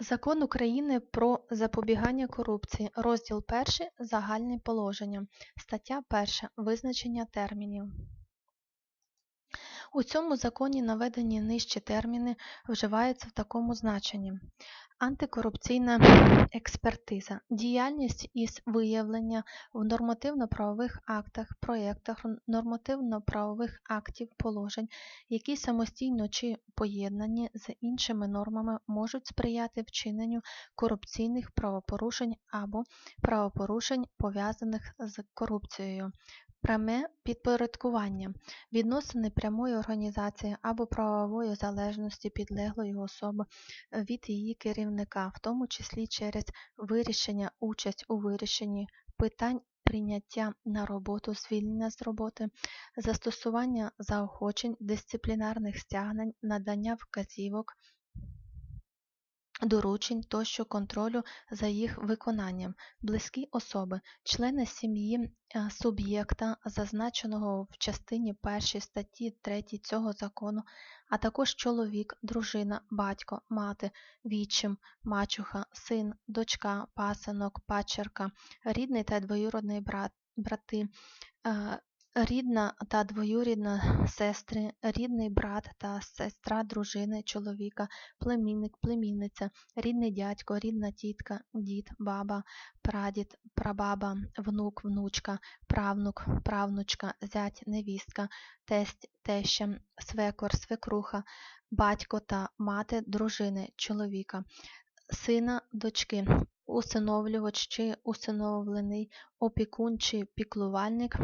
Закон України про запобігання корупції, розділ 1 Загальні положення, стаття 1 Визначення термінів. У цьому законі наведені нижчі терміни вживаються в такому значенні: антикорупційна експертиза, діяльність із виявлення в нормативно-правових актах, проєктах нормативно-правових актів положень, які самостійно чи поєднані з іншими нормами можуть сприяти вчиненню корупційних правопорушень або правопорушень, пов'язаних з корупцією. Пряме підпорядкування відносини прямої організації або правової залежності підлеглої особи від її керівника, в тому числі через вирішення, участь у вирішенні питань прийняття на роботу, звільнення з роботи, застосування заохочень, дисциплінарних стягнень, надання вказівок, доручень тощо контролю за їх виконанням, близькі особи, члени сім'ї е, суб'єкта, зазначеного в частині 1 статті 3 цього закону, а також чоловік, дружина, батько, мати, вічим, мачуха, син, дочка, пасинок, пачерка, рідний та двоюродний брат, брати, е, рідна та двоюрідна сестри, рідний брат та сестра дружини чоловіка, племінник, племінниця, рідний дядько, рідна тітка, дід, баба, прадід, прабаба, внук, внучка, правнук, правнучка, зять, невістка, тесть, теща, свекор, свекруха, батько та мати дружини чоловіка, сина, дочки, усиновлювач чи усиновлений, опікун чи піклувальник,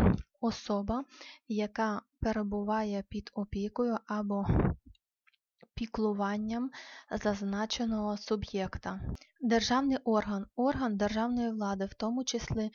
особа, яка перебуває під опікою або піклуванням зазначеного суб'єкта. Державний орган орган державної влади, в тому числі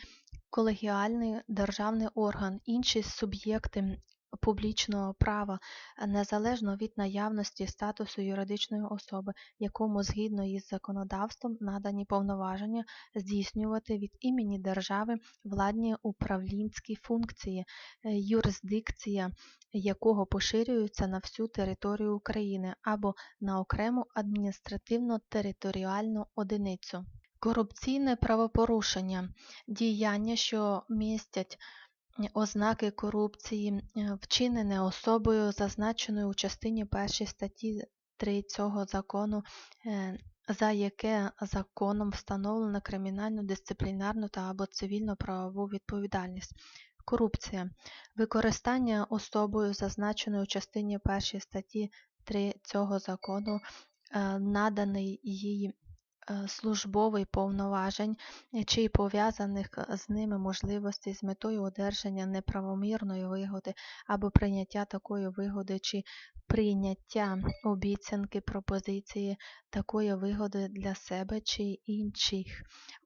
колегіальний державний орган, інші суб'єкти публічного права незалежно від наявності статусу юридичної особи, якому згідно із законодавством надані повноваження здійснювати від імені держави владні управлінські функції, е, юрисдикція якого поширюється на всю територію України або на окрему адміністративно-територіальну одиницю. Корупційне правопорушення діяння, що містять ознаки корупції, е, вчинене особою, зазначеною у частині 1 статті 3 цього закону, е, за яке законом встановлено кримінальну, дисциплінарну та або цивільно-правову відповідальність. Корупція використання особою, зазначеною у частині 1 статті 3 цього закону, е, наданий їй службовий повноважень чи пов'язаних з ними можливостей з метою одержання неправомірної вигоди або прийняття такої вигоди чи прийняття обіцянки пропозиції такої вигоди для себе чи інших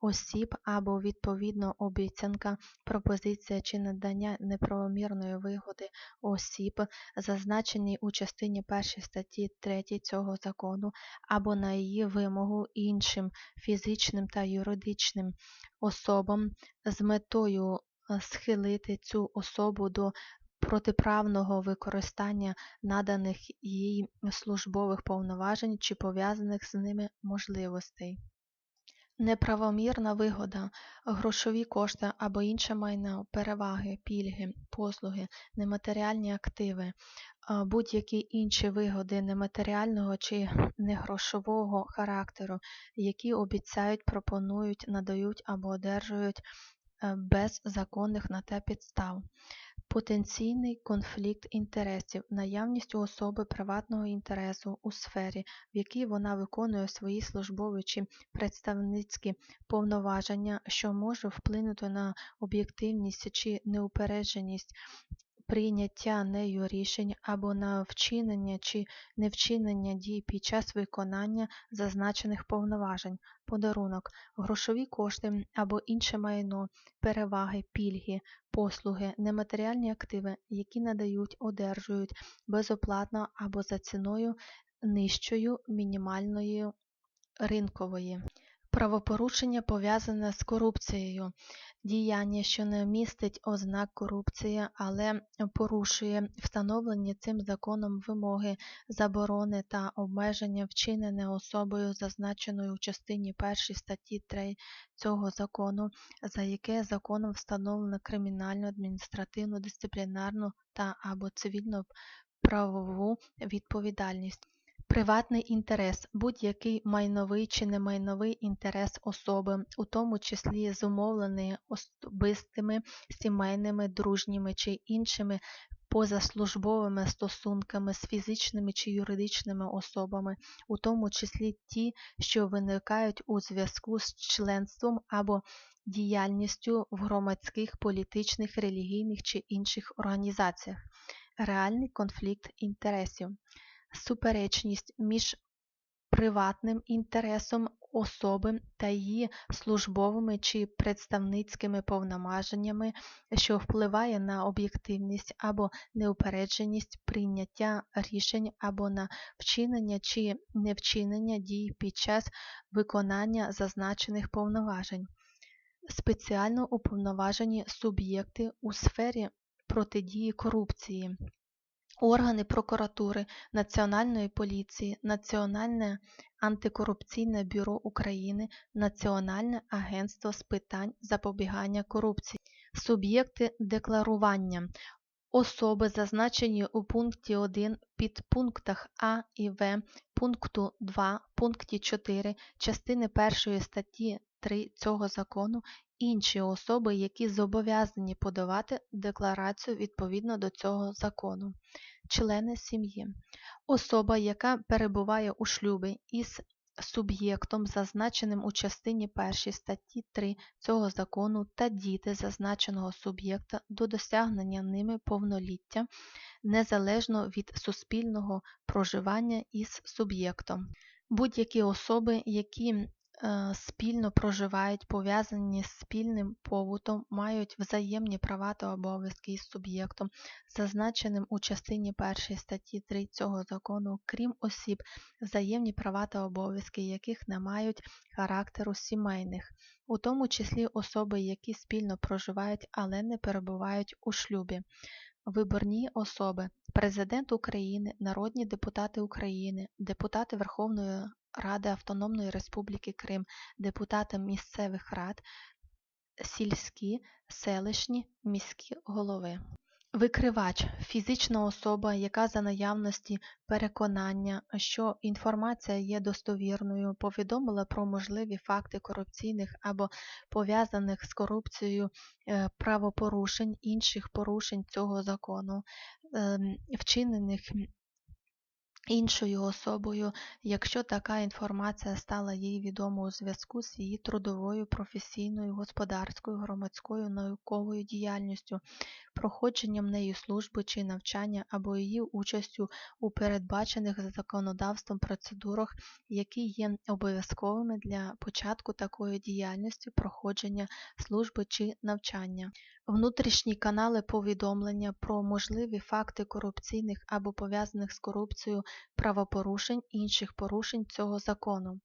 осіб, або відповідно обіцянка, пропозиція чи надання неправомірної вигоди осіб, зазначені у частині 1 статті 3 цього закону, або на її вимогу іншим фізичним та юридичним особам з метою е, схилити цю особу до протиправного використання наданих їй службових повноважень чи пов'язаних з ними можливостей. Неправомірна вигода, грошові кошти або інше майно, переваги, пільги, послуги, нематеріальні активи, будь-які інші вигоди нематеріального чи негрошового характеру, які обіцяють, пропонують, надають або одержують е, без законних на те підстав. Потенційний конфлікт інтересів, наявність у особи приватного інтересу у сфері, в якій вона виконує свої службові чи представницькі повноваження, що може вплинути на об'єктивність чи неупередженість прийняття нею рішень або на вчинення чи невчинення дій під час виконання зазначених повноважень, подарунок, грошові кошти або інше майно, переваги, пільги, послуги, нематеріальні активи, які надають, одержують безоплатно або за ціною нижчою мінімальної ринкової. Правопорушення пов'язане з корупцією. Діяння, що не містить ознак корупції, але порушує встановлені цим законом вимоги, заборони та обмеження, вчинене особою, зазначеною у частині 1 статті 3 цього закону, за яке законом встановлено кримінальну, адміністративну, дисциплінарну та або цивільно-правову відповідальність. Приватний інтерес будь-який майновий чи немайновий інтерес особи, у тому числі зумовлений особистими, сімейними, дружніми чи іншими позаслужбовими стосунками з фізичними чи юридичними особами, у тому числі ті, що виникають у зв'язку з членством або діяльністю в громадських, політичних, релігійних чи інших організаціях, реальний конфлікт інтересів суперечність між приватним інтересом особи та її службовими чи представницькими повноваженнями, що впливає на об'єктивність або неупередженість прийняття рішень або на вчинення чи невчинення дій під час виконання зазначених повноважень. Спеціально уповноважені суб'єкти у сфері протидії корупції органи прокуратури, Національної поліції, Національне антикорупційне бюро України, Національне агентство з питань запобігання корупції, суб'єкти декларування, особи, зазначені у пункті 1 під пунктах А і В, пункту 2, пункті 4 частини 1 статті 3 цього закону. Інші особи, які зобов'язані подавати декларацію відповідно до цього закону члени сім'ї. Особа, яка перебуває у шлюбі із суб'єктом, зазначеним у частині 1 статті 3 цього закону, та діти зазначеного суб'єкта до досягнення ними повноліття, незалежно від суспільного проживання із суб'єктом. Будь-які особи, які спільно проживають, пов'язані з спільним побутом, мають взаємні права та обов'язки із суб'єктом, зазначеним у частині 1 статті 3 цього закону, крім осіб, взаємні права та обов'язки, яких не мають характеру сімейних, у тому числі особи, які спільно проживають, але не перебувають у шлюбі. Виборні особи Президент України, народні депутати України, депутати Верховної Ради Автономної Республіки Крим, депутати місцевих рад, сільські, селищні, міські голови. Викривач фізична особа, яка за наявності переконання, що інформація є достовірною, повідомила про можливі факти корупційних або пов'язаних з корупцією е, правопорушень інших порушень цього закону, ем, вчинених іншою особою, якщо така інформація стала їй відома у зв'язку з її трудовою, професійною, господарською, громадською науковою діяльністю, проходженням нею служби чи навчання або її участю у передбачених законодавством процедурах, які є обов'язковими для початку такої діяльності, проходження служби чи навчання. Внутрішні канали повідомлення про можливі факти корупційних або пов'язаних з корупцією правопорушень інших порушень цього закону.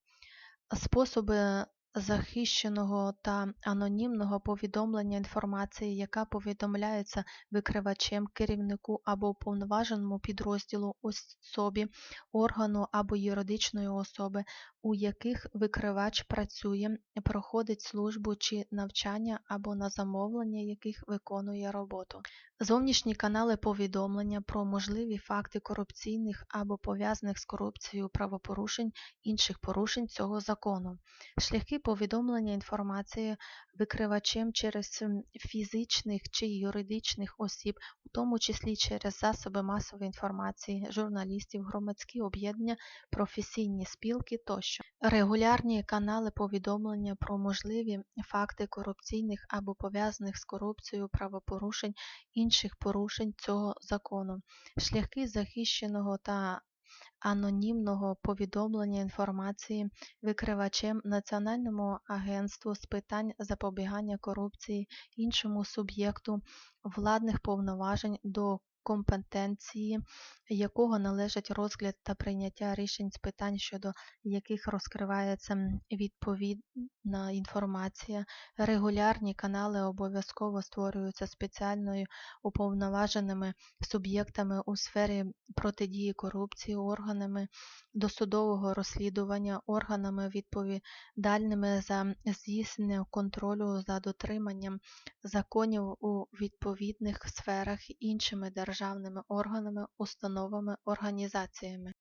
Способи захищеного та анонімного повідомлення інформації, яка повідомляється викривачем, керівнику або уповноваженому підрозділу особі, органу або юридичної особи, у яких викривач працює, проходить службу чи навчання або на замовлення яких виконує роботу. Зовнішні канали повідомлення про можливі факти корупційних або пов'язаних з корупцією правопорушень інших порушень цього закону, шляхи повідомлення інформації викривачем через фізичних чи юридичних осіб, у тому числі через засоби масової інформації, журналістів, громадські об'єднання, професійні спілки тощо, регулярні канали повідомлення про можливі факти корупційних або пов'язаних з корупцією правопорушень порушень цього закону, шляхи захищеного та анонімного повідомлення інформації викривачем Національному агентству з питань запобігання корупції іншому суб'єкту владних повноважень до компетенції якого належить розгляд та прийняття рішень з питань, щодо яких розкривається відповідна інформація. Регулярні канали обов'язково створюються спеціальною уповноваженими суб'єктами у сфері протидії корупції, органами досудового розслідування, органами відповідальними за здійснення контролю за дотриманням законів у відповідних сферах іншими державними органами, установами, організаціями.